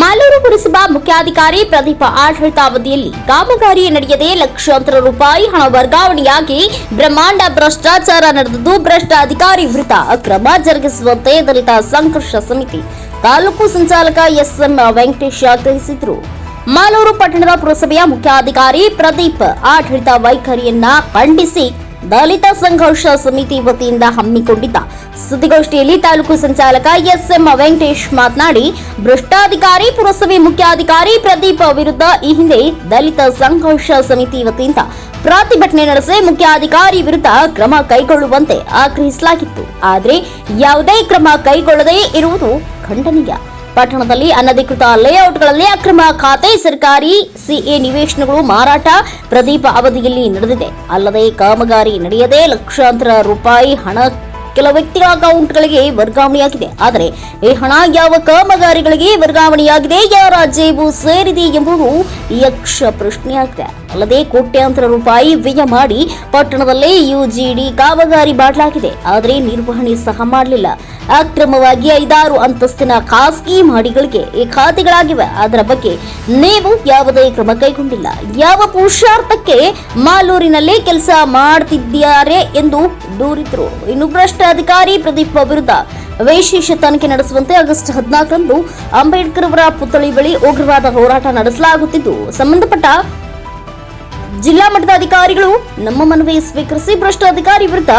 ಮಾಲೂರು ಪುರಸಭಾ ಮುಖ್ಯಾಧಿಕಾರಿ ಪ್ರದೀಪ ಆಡಳಿತಾವಧಿಯಲ್ಲಿ ಕಾಮಗಾರಿ ನಡೆಯದೆ ಲಕ್ಷಾಂತರ ರೂಪಾಯಿ ಹಣ ವರ್ಗಾವಣೆಯಾಗಿ ಬ್ರಹ್ಮಾಂಡ ಭ್ರಷ್ಟಾಚಾರ ನಡೆದದ್ದು ಭ್ರಷ್ಟ ಅಧಿಕಾರಿ ವಿರುದ್ಧ ಅಕ್ರಮ ಜರುಗಿಸುವಂತೆ ದಲಿತ ಸಂಘರ್ಷ ಸಮಿತಿ ತಾಲೂಕು ಸಂಚಾಲಕ ಎಸ್ಎಂ ವೆಂಕಟೇಶ್ ಆಗ್ರಹಿಸಿದರು. ಮಾಲೂರು ಪಟ್ಟಣದ ಪುರಸಭೆಯ ಮುಖ್ಯಾಧಿಕಾರಿ ಪ್ರದೀಪ್ ಆಡಳಿತ ವೈಖರಿಯನ್ನ ಖಂಡಿಸಿ ದಲಿತ ಸಂಘರ್ಷ ಸಮಿತಿ ವತಿಯಿಂದ ಹಮ್ಮಿಕೊಂಡಿದ್ದ ಸುದ್ದಿಗೋಷ್ಠಿಯಲ್ಲಿ ತಾಲೂಕು ಸಂಚಾಲಕ ಎಸ್ಎಂ ವೆಂಕಟೇಶ್ ಮಾತನಾಡಿ, ಭ್ರಷ್ಟಾಧಿಕಾರಿ, ಪುರಸಭೆ ಮುಖ್ಯಾಧಿಕಾರಿ ಪ್ರದೀಪ್ ವಿರುದ್ಧ ಈ ಹಿಂದೆ ದಲಿತ ಸಂಘರ್ಷ ಸಮಿತಿ ವತಿಯಿಂದ ಪ್ರತಿಭಟನೆ ನಡೆಸಿ ಮುಖ್ಯಾಧಿಕಾರಿ ವಿರುದ್ಧ ಕ್ರಮ ಕೈಗೊಳ್ಳುವಂತೆ ಆಗ್ರಹಿಸಲಾಗಿತ್ತು. ಆದರೆ, ಯಾವುದೇ ಕ್ರಮ ಕೈಗೊಳ್ಳದೇ ಇರುವುದು ಖಂಡನೀಯ. ಪಟ್ಟಣದಲ್ಲಿ ಅನಧಿಕೃತ ಲೇಔಟ್ಗಳಲ್ಲಿ ಅಕ್ರಮ ಖಾತೆ ಸರ್ಕಾರಿ ಸಿಎ ನಿವೇಶನಗಳು ಮಾರಾಟ ಪ್ರದೀಪ ಅವಧಿಯಲ್ಲಿ ನಡೆದಿದೆ. ಅಲ್ಲದೆ ಕಾಮಗಾರಿ ನಡೆಯದೆ ಲಕ್ಷಾಂತರ ರೂಪಾಯಿ ಹಣ ಕೆಲ ವ್ಯಕ್ತಿಗಳ ಅಕೌಂಟ್ಗಳಿಗೆ ವರ್ಗಾವಣೆಯಾಗಿದೆ. ಆದರೆ ಈ ಹಣ ಯಾವ ಕಾಮಗಾರಿಗಳಿಗೆ ವರ್ಗಾವಣೆಯಾಗಿದೆ ಯಾರ ಜೇಬು ಸೇರಿದೆ ಎಂಬುದು ಯಕ್ಷ ಪ್ರಶ್ನೆಯಾಗಿದೆ. ಅಲ್ಲದೆ ಕೋಟ್ಯಾಂತರ ರೂಪಾಯಿ ವ್ಯಯ ಮಾಡಿ ಪಟ್ಟಣದಲ್ಲಿ ಯುಜಿಡಿ ಕಾಮಗಾರಿ ಮಾಡಲಾಗಿದೆ. ಆದರೆ ನಿರ್ವಹಣೆ ಸಹ ಮಾಡಲಿಲ್ಲ. ಅಕ್ರಮವಾಗಿ ಐದಾರು ಅಂತಸ್ತಿನ ಖಾಸಗಿ ಮಾಡಿಗಳಿಗೆ ಈ ಖಾತೆಗಳಾಗಿವೆ. ಅದರ ಬಗ್ಗೆ ನೀವು ಯಾವುದೇ ಕ್ರಮ ಕೈಗೊಂಡಿಲ್ಲ. ಯಾವ ಪುರುಷಾರ್ಥಕ್ಕೆ ಮಾಲೂರಿನಲ್ಲಿ ಕೆಲಸ ಮಾಡುತ್ತಿದ್ದಾರೆ ಎಂದು ದೂರಿದ್ರು. ಇನ್ನು ಭ್ರಷ್ಟ ಅಧಿಕಾರಿ ಪ್ರದೀಪ್ ವಿರುದ್ಧ ವಿಶೇಷ ತನಿಖೆ ನಡೆಸುವಂತೆ ಆಗಸ್ಟ್ ಹದಿನಾಲ್ಕರಂದು ಅಂಬೇಡ್ಕರ್ ಅವರ ಪುತ್ಥಳಿ ಬಳಿ ಉಗ್ರವಾದ ಹೋರಾಟ ನಡೆಸಲಾಗುತ್ತಿದ್ದು. ಸಂಬಂಧಪಟ್ಟ ಜಿಲ್ಲಾ ಮಟ್ಟದ ಅಧಿಕಾರಿಗಳು ನಮ್ಮ ಮನವಿ ಸ್ವೀಕರಿಸಿ ಭ್ರಷ್ಟ ಅಧಿಕಾರಿ ವಿರುದ್ಧ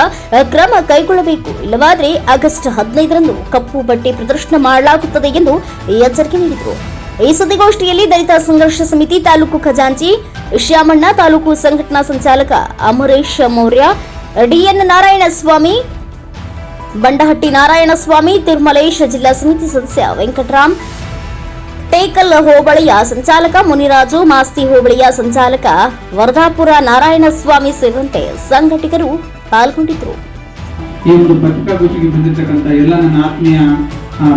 ಕ್ರಮ ಕೈಗೊಳ್ಳಬೇಕು. ಇಲ್ಲವಾದರೆ ಆಗಸ್ಟ್ ಹದಿನೈದರಂದು ಕಪ್ಪು ಬಟ್ಟೆ ಪ್ರದರ್ಶನ ಮಾಡಲಾಗುತ್ತದೆ ಎಂದು ಎಚ್ಚರಿಕೆ ನೀಡಿದರು. ಈ ಸುದ್ದಿಗೋಷ್ಠಿಯಲ್ಲಿ ದಲಿತ ಸಂಘರ್ಷ ಸಮಿತಿ ತಾಲೂಕು ಖಜಾಂಚಿ, ಶ್ಯಾಮಣ್ಣ ತಾಲೂಕು ಸಂಘಟನಾ ಸಂಚಾಲಕ ಅಮರೇಶ್ ಮೌರ್ಯ, ಡಿಎನ್ ನಾರಾಯಣಸ್ವಾಮಿ ಬಂಡಹಟ್ಟಿ ನಾರಾಯಣಸ್ವಾಮಿ ತಿರುಮಲೇಶ್ ಜಿಲ್ಲಾ ಸಮಿತಿ ಸದಸ್ಯ ವೆಂಕಟರಾಮ್ ಟೇಕಲ್ ಹೋಬಳಿಯ ಸಂಚಾಲಕ ಮುನಿರಾಜು, ಮಾಸ್ತಿ ಹೋಬಳಿಯ ಸಂಚಾಲಕ ವರದಾಪುರ ನಾರಾಯಣಸ್ವಾಮಿ ಸೇರಿದಂತೆ ಸಂಘಟಕರು ಪಾಲ್ಗೊಂಡಿದ್ದರು. ಈ ಒಂದು ಪತ್ರಿಕಾಗೋಷ್ಠಿಗೆ ಬಂದಿರತಕ್ಕಂಥ ಎಲ್ಲ ನನ್ನ ಆತ್ಮೀಯ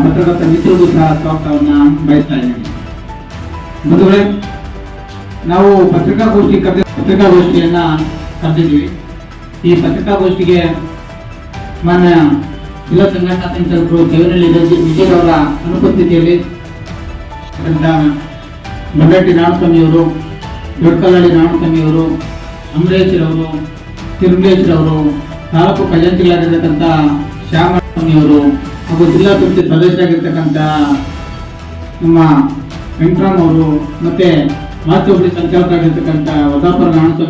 ಪತ್ರಕರ್ತ ಮಿತ್ರರಿಗೂ ಸಹ ಸ್ವಾಗತವನ್ನ ಬಯಸ್ತಾ ಇದ್ದೀನಿ. ಬಂಧುಗಳೇ, ನಾವು ಪತ್ರಿಕಾಗೋಷ್ಠಿ ಕರೆದ ಪತ್ರಿಕಾಗೋಷ್ಠಿಯನ್ನ ಕರೆದಿದ್ವಿ. ಈ ಪತ್ರಿಕಾಗೋಷ್ಠಿಗೆ ಮಾನ್ಯ ಜಿಲ್ಲಾ ಸಂಘಟನಾ ಸಂಚಾಲಕರು ದೇವನಹಳ್ಳಿ ವಿಜಯ್- ವಿಜಯರವರ ಅನುಪಸ್ಥಿತಿಯಲ್ಲಿ ಅಂತ ಬಂಡಟ್ಟಿ ನಾಣಸ್ವಾಮಿಯವರು ದೊಡ್ಡಕಲ್ಲಳ್ಳಿ ನಾಣಸ್ವಾಮಿಯವರು ಅಂಬರೀಶ್ರವರು ತಿರುಮಲೇಶ್ರವರು ತಾಲೂಕು ಖಜಾಂಚಿಗಳಾಗಿರ್ತಕ್ಕಂಥ ಶ್ಯಾಮಸ್ವಾಮಿಯವರು ಹಾಗೂ ಜಿಲ್ಲಾ ಸಮಿತಿ ಸದಸ್ಯರಾಗಿರ್ತಕ್ಕಂಥ ನಮ್ಮ ವೆಂಕಟರಾಮ್ ಅವರು ಮತ್ತೆ ಮಾತೊಬ್ಬರಿ ಸಂಚಾಲಕರಾಗಿರ್ತಕ್ಕಂಥ ವದಾಪುರ ನಾಣಸ್ವಾಮಿ